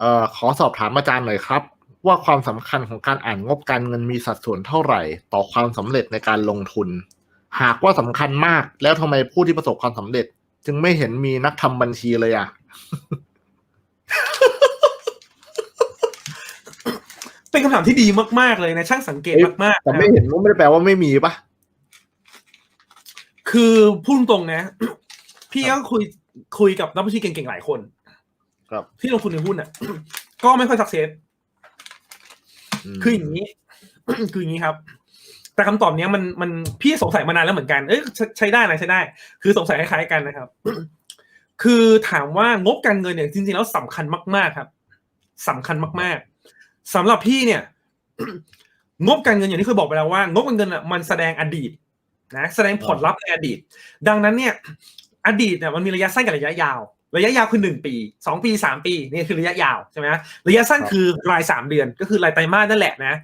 เอ่อขอสอบถามอาจารย์หน่อยครับ ว่าความสำคัญของการอ่านงบการเงินมีสัดส่วนเท่าไหร่ ต่อความสำเร็จในการลงทุน หากว่าสำคัญมากแล้วทำไมผู้ที่ประสบความสำเร็จ จึงไม่เห็นมีนักทำบัญชีเลยอะเป็นคำถามที่ดีมาก ๆ เลยนะ ช่างสังเกตเอ้ยมากๆแต่นะไม่เห็นว่าไม่ได้แปลว่าไม่มีปะคือพูดตรงๆนะ พี่ก็คุยคุยกับนักบัญชีเก่งๆหลายคนครับ ที่ลงทุนในหุ้นอะ ก็ไม่ค่อยสักเซสมคืออย่างนี้ คืออย่างนี้ครับ แต่คำตอบเนี้ยมันมันพี่สงสัยมานานแล้วเหมือนกัน เอ้ยใช้ใช้ได้นะใช้ได้ คือสงสัยคล้ายๆกันนะครับ คือถามว่างบการเงินเนี่ยจริงๆแล้วสำคัญมากๆครับสำคัญมากๆสำหรับพี่เนี่ย งบการเงินอย่างที่เคยบอกไปแล้วว่า งบการเงินอะมันแสดงอดีตนะแสดงผลลัพธ์ในอดีต ดังนั้นเนี่ย อดีตเนี่ยมันมีระยะสั้นกับระยะยาว ระยะยาวคือหนึ่งปีสองปีสามปีนี่คือระยะยาวใช่ไหมระยะสั้นคือรายสามเดือนก็คือรายไตรมาสนั่นแหละนะ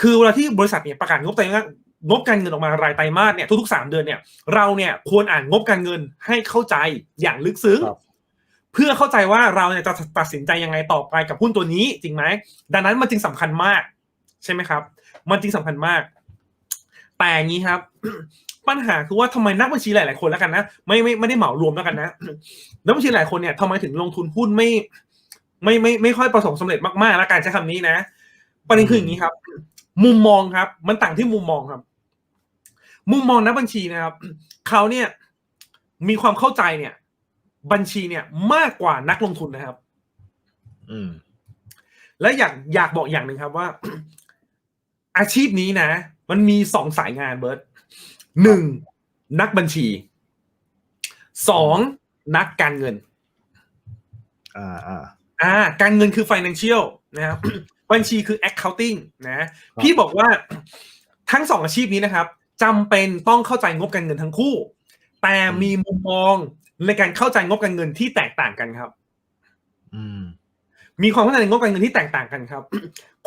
คือเวลาที่บริษัทเนี่ยประกาศงบไตรมาสงบการเงินออกมารายไตรมาสเนี่ยทุกๆสามเดือนเนี่ยเราเนี่ยควรอ่านงบการเงินให้เข้าใจอย่างลึกซึ้งครับเพื่อเข้าใจว่าเราเนี่ยจะตัดสินใจยังไงต่อไปกับหุ้นตัวนี้จริงไหมดังนั้นมันจึงสำคัญมาก ใช่ไหมครับ มันจึงสำคัญมาก แต่อย่างนี้ครับ ปัญหาคือว่าทำไมนักบัญชีหลาย ๆ คนแล้วกันนะไม่ไม่ไม่ได้เหมารวมแล้วกันนะนักบัญชีหลายคนเนี่ยทำไมถึงลงทุนหุ้นไม่ ไม่ไม่ไม่ค่อยประสบความสำเร็จมากๆ แล้วการใช้คำนี้นะประเด็นคืออย่างนี้ครับ มุมมองครับ มันต่างที่มุมมองครับ มุมมองนักบัญชีนะครับเขาเนี่ยมีความเข้าใจเนี่ย บัญชีเนี่ยมากกว่านักลงทุนนะครับ อืม และอยากอยากบอกอย่างหนึ่งครับว่า อาชีพนี้นะ มันมีสองสายงานเบิร์ต หนึ่งนักบัญชีสองนักการเงิน อ่าอ่าอ่า การเงินคือ financial นะครับบัญชีคือ accounting นะ พี่บอกว่าทั้งสองอาชีพนี้นะครับจำเป็นต้องเข้าใจงบการเงินทั้งคู่ แต่มีมุมมองในการเข้าใจงบการเงินที่แตกต่างกันครับ อืมมีความเข้าใจในงบการเงินที่แตกต่างกันครับ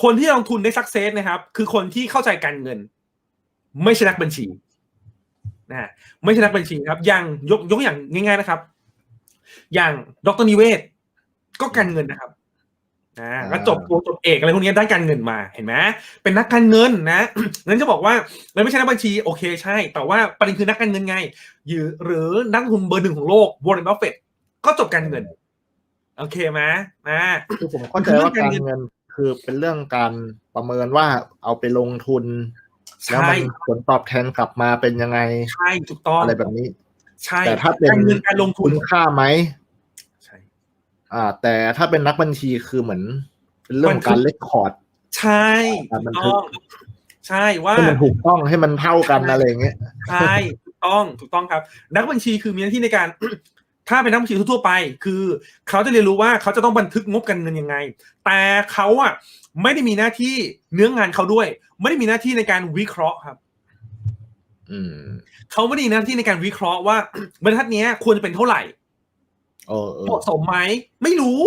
คนที่ลงทุนได้สักเซสนะครับ คือคนที่เข้าใจการเงิน ไม่ใช่นักบัญชี นะฮะไม่ใช่นักบัญชีครับ อย่างยกยกอย่างง่าย ๆนะครับ อย่างดรนิเวศ ก็การเงินนะครับอ่าก็จบโทจบเอกอะไรพวกนี้ด้านการเงินมาเห็นไหมเป็นนักการเงินนะนั้นจะบอกว่าเราไม่ใช่นักบัญชีโอเคใช่ แต่ว่าประเด็นคือนักการเงินไงหรือหรือนักลงทุนเบอร์หนึ่งของโลกวอร์เรนบัฟเฟตก็จบการเงิน โอเคไหมอ่าคือผมเข้าใจว่าการเงินคือเป็นเรื่องการประเมินว่าเอาไปลงทุน แล้วใช่มันผลตอบแทนกลับมาเป็นยังไงใช่ถูกต้องอะไรแบบนี้ ใช่แต่ถ้าเป็นการเงินการลงทุคุนณค่าไหมใช่อ่า แต่ถ้าเป็นนักบัญชีคือเหมือนเป็นเรื่องของการเลคคอร์ดใช่การบันถูทึกกต้องใช่ว่าให้มันถูกต้องให้มันเท่ากันอะไรอย่างเงี้ยใช่ถูกต้องถูกต้องครับ นักบัญชีคือมีหน้าที่ในการ ถ้าเป็นนักบัญชีทั่วๆไป คือเขาจะเรียนรู้ว่าเขาจะต้องบันทึกงบการเงินยังไง แต่เขาอะไม่ได้มีหน้าที่เนื้องานเขาด้วย ไม่ได้มีหน้าที่ในการวิเคราะห์ครับอืมเขาไม่ได้มีหน้าที่ในการวิเคราะห์ว่าบรรทัดเนี้ยควรจะเป็นเท่าไหร่เออเอเหอมาะสมไหมไม่รู้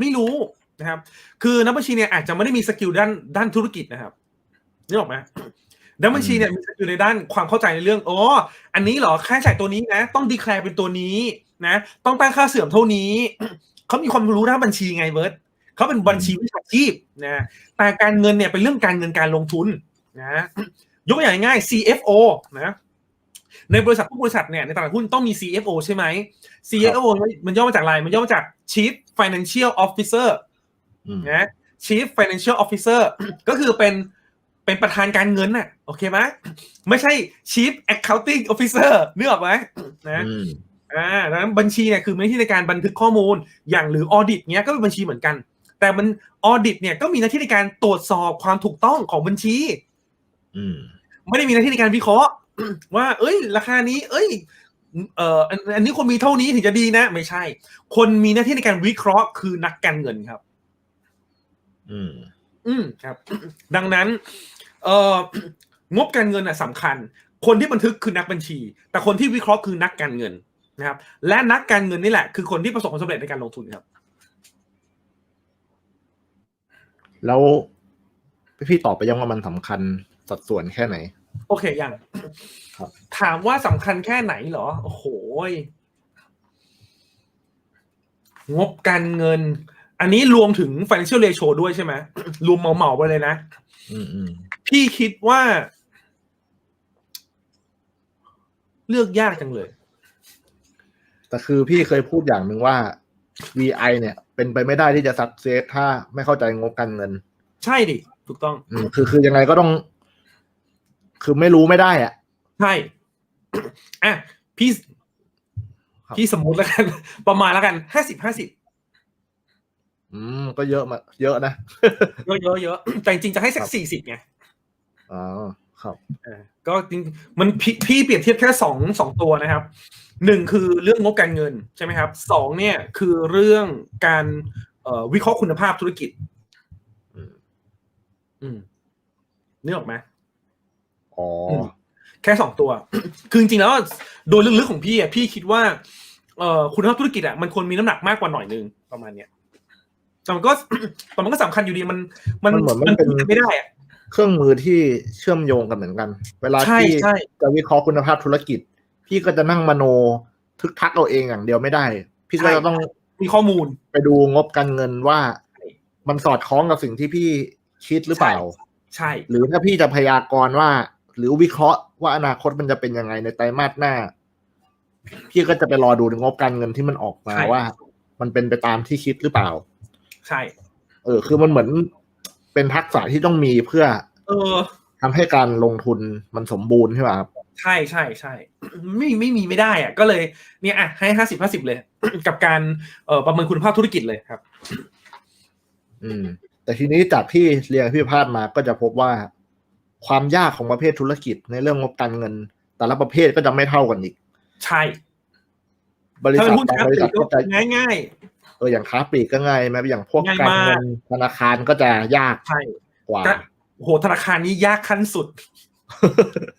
ไม่รู้นะครับ คือนักบัญชีเนี่ยอาจจะไม่ได้มีสกิลด้านด้านธุรกิจนะครับนึกออกไหม นักบัญชีเนี่ยมีสกิลในด้านความเข้าใจในเรื่องอ๋ออันนี้เหรอค่าใช้จ่ายตัวนี้นะ ต้องดีแคลร์เป็นตัวนี้นะ ต้องตั้งค่าเสื่อมเท่านี้เขามีความรู้ด้านบัญชีไงเบิร์ตเขาเป็นบัญชีวิชาชีพนะแต่การเงินเนี่ยเป็นเรื่องการเงินการลงทุนนะยกตัวอย่างง่ายๆ CFO นะในบริษัททุกบริษัทเนี่ยในตลาดหุ้นต้องมี CFO ใช่ไหม CFO มันย่อมาจากอะไร มันย่อมาจาก Chief Financial Officer อืมนะ Chief Financial Officer ก็คือเป็น เป็นประธานการเงินน่ะ โอเคไหมไม่ใช่ Chief Accounting Officer นึกออกไหมนะอืมอ่าดังนั้นบัญชีเนี่ยคือมีหน้าที่ในการบันทึกข้อมูลอย่างหรือออดิตเนี้ยก็เป็นบัญชีเหมือนกัน แต่มันออดิตเนี่ยก็มีหน้าที่ในการตรวจสอบความถูกต้องของบัญชีอืมไม่ได้มีหน้าที่ในการวิเคราะห์ ว่า เอ้ย ราคานี้ เอ้ยเอ่ออันอันนี้คนมีเท่านี้ถึงจะดีนะ ไม่ใช่ คนมีหน้าที่ในการวิเคราะห์คือนักการเงินครับ อืม อืมครับ ดังนั้น เอ่องบการเงินอะสำคัญ คนที่บันทึกคือนักบัญชี แต่คนที่วิเคราะห์คือนักการเงินนะครับ และนักการเงินนี่แหละ คือคนที่ประสบความสำเร็จในการลงทุนครับ แล้วพี่ตอบไปยังว่ามันสำคัญสัดส่วนแค่ไหน โอเคยังครับ ถามว่าสำคัญแค่ไหนเหรอ โอ้โหยงบการเงิน อันนี้รวมถึง financial ratio ด้วยใช่ไหมรวมเหมาๆไปเลยนะอืมอืมพี่คิดว่า เลือกยากจังเลย แต่คือพี่เคยพูดอย่างหนึ่งว่า VI เนี่ย เป็นไปไม่ได้ที่จะสักเซสถ้าไม่เข้าใจงบการเงิน ใช่ดิ ถูกต้องอืมคือคือยังไงก็ต้อง คือไม่รู้ไม่ได้อะใช่อะพี่ครับพี่สมมุติแล้วกัน ประมาณแล้วกันห้าสิบห้าสิบ อืมก็เยอะมาเยอะนะเยอะเยอะเยอะแต่จริงๆจะให้สัคกรับสี่สิบไงอ๋อครับเออก็จริงมันพี่พี่เปรียบเทียบแค่สองสองตัวนะครับหนึ่งคือเรื่องงบการเงินใช่ไหมครับสองเนี่ยคือเรื่องการเอ่อวิเคราะห์คุณภาพธุรกิจ อืมอืมนึกออกไหมอ๋อมแค่สองตัว คือจริงๆแล้วโดยลึกๆของพี่อะพี่คิดว่าเอ่อคุณภาพธุรกิจอะมันควรมีน้ำหนักมากกว่าหน่อยนึงประมาณเนี้ย แต่มันก็แต่มันก็สำคัญอยู่ดีมันมันมันเหมือนมันเป็นพูดไม่ได้อะเครื่องมือที่เชื่อมโยงกันเหมือนกัน เวลาใช่ที่ใช่จะวิเคราะห์คุณภาพธุรกิจ พี่ก็จะนั่งมโนทึกทักเอาเองอย่างเดียวไม่ได้ พี่ก็จะต้องมีข้อมูลไปดูงบการเงินว่า มันสอดคล้องกับสิ่งที่พี่คิดหรือเปล่า ใช่ หรือถ้าพี่จะพยากรณ์ว่า หรือวิเคราะห์ว่าอนาคตมันจะเป็นยังไงในไตรมาสหน้า พี่ก็จะไปรอดูงบการเงินที่มันออกมาใช่ว่า มันเป็นไปตามที่คิดหรือเปล่า ใช่ เออ คือมันเหมือนเป็นทักษะที่ต้องมีเพื่อ เออทำให้การลงทุนมันสมบูรณ์ใช่ไหมครับใช่ใช่ใช่ไม่ไม่มีไม่ได้อะ ก็เลยเนี่ยอะให้ห้าสิบห้าสิบเลย กับการเอ่อประเมินคุณภาพธุรกิจเลยครับ อืม แต่ทีนี้จากที่เรียนกับพี่พาดมาก็จะพบว่า ความยากของประเภทธุรกิจในเรื่องงบการเงิน แต่ละประเภทก็จะไม่เท่ากันอีก ใช่ บริถ้าษัเป็ทนหุ้นบางค้าบปริลีษัทกก็ก็จะง่ายง่าย เอออย่างค้าปลีกก็ง่ายไหมอย่างพวกง่ายการมากเงินธนาคารก็จะยากๆใช่กว่าก็โอ้โหธนาคารนี้ยากขั้นสุด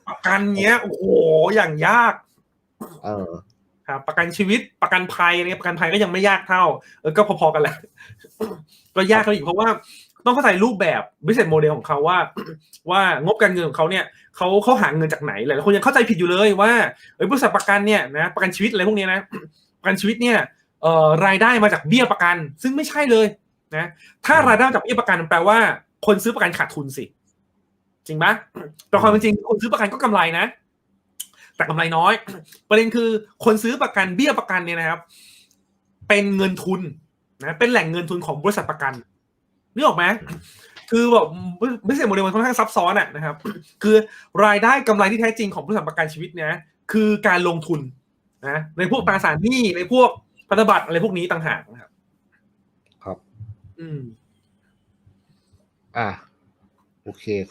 ประกันเนี้ยโอ้โหอย่างยาก เออครับประกันชีวิตประกันภัยอะไรเงี้ยประกันภัยก็ยังไม่ยากเท่าเออก็พอๆกันแหละก็ยากเลยอีกเพราะว่าต้องเข้าใจรูปแบบ business model ของเขาว่า ว่างบการเงินของเขาเนี่ยเขาเขาหาเงินจากไหนหลายๆคนยังเข้าใจผิดอยู่เลยว่าเอ้ยบริษัทประกันเนี่ยนะประกันชีวิตอะไรพวกเนี้ยนะประกันชีวิตเนี่ยเอ่อ รายได้มาจากเบี้ยประกัน ซึ่งไม่ใช่เลยนะถ้ารายได้มาจากเบี้ยประกันแปลว่า คนซื้อประกันขาดทุนสิ จริงปะแต่ความเป็นจริงคนซื้อประกันก็กำไรนะ แต่กำไรน้อย ประเด็นคือคนซื้อประกันเบี้ยประกันเนี่ยนะครับ เป็นเงินทุนนะเป็นแหล่งเงินทุนของบริษัทประกันนึกออกไหมคือแบบไม่ใช่โมเดลมันค่อนข้างซับซ้อนอะนะครับ คือรายได้กำไรที่แท้จริงของบริษัทประกันชีวิตเนี่ยคือการลงทุนนะในพวกตราสารหนี้ในพวก พันธบัตรอะไรพวกนี้ต่างหากนะครับ ครับ อืม อะ โอเคครับ